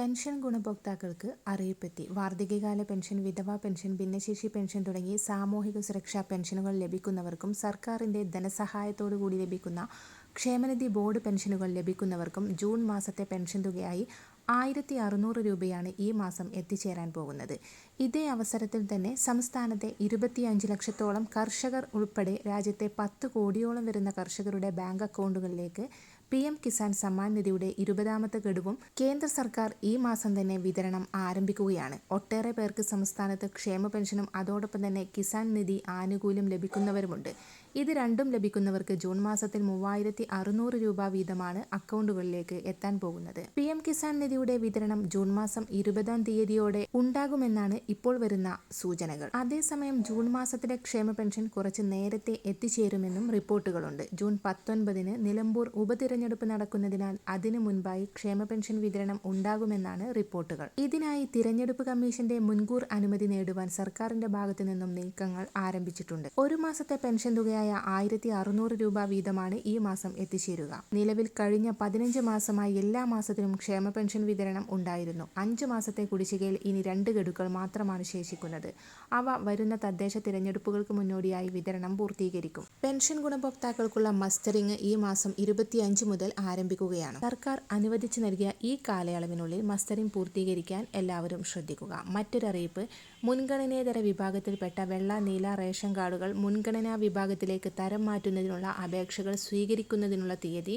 Pension ഗുണഭോക്താക്കൾക്ക് അറിയിപ്പെത്തി. വാർദ്ധക്യകാല പെൻഷൻ വിധവാ പെൻഷൻ ഭിന്നശേഷി പെൻഷൻ തുടങ്ങി സാമൂഹിക സുരക്ഷാ പെൻഷനുകൾ ലഭിക്കുന്നവർക്കും സർക്കാരിന്റെ ധനസഹായത്തോടുകൂടി ലഭിക്കുന്ന ക്ഷേമനിധി ബോർഡ് പെൻഷനുകൾ ലഭിക്കുന്നവർക്കും ജൂൺ മാസത്തെ പെൻഷൻ തുകയായി ആയിരത്തി അറുന്നൂറ് രൂപയാണ് ഈ മാസം എത്തിച്ചേരാൻ പോകുന്നത്. ഇതേ അവസരത്തിൽ തന്നെ സംസ്ഥാനത്തെ ഇരുപത്തിയഞ്ച് ലക്ഷത്തോളം കർഷകർ ഉൾപ്പെടെ രാജ്യത്തെ പത്ത് കോടിയോളം വരുന്ന കർഷകരുടെ ബാങ്ക് അക്കൗണ്ടുകളിലേക്ക് പി എം കിസാൻ സമ്മാൻ നിധിയുടെ ഇരുപതാമത്തെ ഗഡുവും കേന്ദ്ര സർക്കാർ ഈ മാസം തന്നെ വിതരണം ആരംഭിക്കുകയാണ്. ഒട്ടേറെ പേർക്ക് സംസ്ഥാനത്ത് ക്ഷേമ പെൻഷനും അതോടൊപ്പം തന്നെ കിസാൻ നിധി ആനുകൂല്യം ലഭിക്കുന്നവരുമുണ്ട്. ഇത് രണ്ടും ലഭിക്കുന്നവർക്ക് ജൂൺ മാസത്തിൽ മൂവായിരത്തി അറുന്നൂറ് രൂപ വീതമാണ് അക്കൗണ്ടുകളിലേക്ക് എത്താൻ പോകുന്നത്. പി എം കിസാൻ നിധിയുടെ വിതരണം ജൂൺ മാസം ഇരുപതാം തീയതിയോടെ ഉണ്ടാകുമെന്നാണ് ഇപ്പോൾ വരുന്ന സൂചനകൾ. അതേസമയം ജൂൺ മാസത്തിലെ ക്ഷേമ പെൻഷൻ കുറച്ച് നേരത്തെ എത്തിച്ചേരുമെന്നും റിപ്പോർട്ടുകളുണ്ട്. ജൂൺ പത്തൊൻപതിന് നിലമ്പൂർ ഉപതിരഞ്ഞെടുപ്പ് നടക്കുന്നതിനാൽ അതിനു മുൻപായി ക്ഷേമ പെൻഷൻ വിതരണം ഉണ്ടാകുമെന്നാണ് റിപ്പോർട്ടുകൾ. ഇതിനായി തിരഞ്ഞെടുപ്പ് കമ്മീഷന്റെ മുൻകൂർ അനുമതി നേടുവാൻ സർക്കാരിന്റെ ഭാഗത്തു നിന്നും നീക്കങ്ങൾ ആരംഭിച്ചിട്ടുണ്ട്. ഒരു മാസത്തെ പെൻഷൻ തുകയായ ആയിരത്തി അറുന്നൂറ് രൂപ വീതമാണ് ഈ മാസം എത്തിച്ചേരുക. നിലവിൽ കഴിഞ്ഞ പതിനഞ്ച് മാസമായി എല്ലാ മാസത്തിലും ക്ഷേമ പെൻഷൻ വിതരണം ഉണ്ടായിരുന്നു. അഞ്ച് മാസത്തെ കുടിശ്ശികയിൽ ഇനി രണ്ട് ഗഡുക്കൾ മാത്രമാണ് ശേഷിക്കുന്നത്. അവ വരുന്ന തദ്ദേശ തിരഞ്ഞെടുപ്പുകൾക്ക് മുന്നോടിയായി വിതരണം പൂർത്തീകരിക്കും. പെൻഷൻ ഗുണഭോക്താക്കൾക്കുള്ള മസ്റ്ററിംഗ് ഈ മാസം ഇരുപത്തിയഞ്ച് മുതൽ ആരംഭിക്കുകയാണ്. സർക്കാർ അനുവദിച്ചു നൽകിയ ഈ കാലയളവിനുള്ളിൽ മസ്റ്ററിംഗ് പൂർത്തീകരിക്കാൻ എല്ലാവരും ശ്രദ്ധിക്കുക. മറ്റൊരറിയിപ്പ് മുൻഗണനേതര വിഭാഗത്തിൽപ്പെട്ട വെള്ള നീല റേഷൻ കാർഡുകൾ മുൻഗണനാ വിഭാഗത്തിലേക്ക് തരം മാറ്റുന്നതിനുള്ള അപേക്ഷകൾ സ്വീകരിക്കുന്നതിനുള്ള തീയതി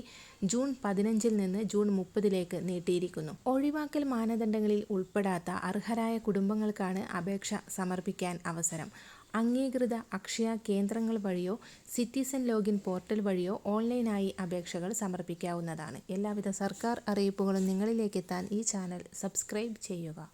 ജൂൺ പതിനഞ്ചിൽ നിന്ന് ജൂൺ മുപ്പതിലേക്ക് നീട്ടിയിരിക്കുന്നു. ഒഴിവാക്കൽ മാനദണ്ഡങ്ങളിൽ ഉൾപ്പെടാത്ത അർഹരായ കുടുംബങ്ങൾക്കാണ് അപേക്ഷ സമർപ്പിക്കാൻ അവസരം. അംഗീകൃത അക്ഷയ കേന്ദ്രങ്ങൾ വഴിയോ സിറ്റിസൺ ലോഗിൻ പോർട്ടൽ വഴിയോ ഓൺലൈനായി അപേക്ഷകൾ സമർപ്പിക്കാവുന്നതാണ്. എല്ലാവിധ സർക്കാർ അറിയിപ്പുകളും നിങ്ങളിലേക്ക് എത്താൻ ഈ ചാനൽ സബ്സ്ക്രൈബ് ചെയ്യുക.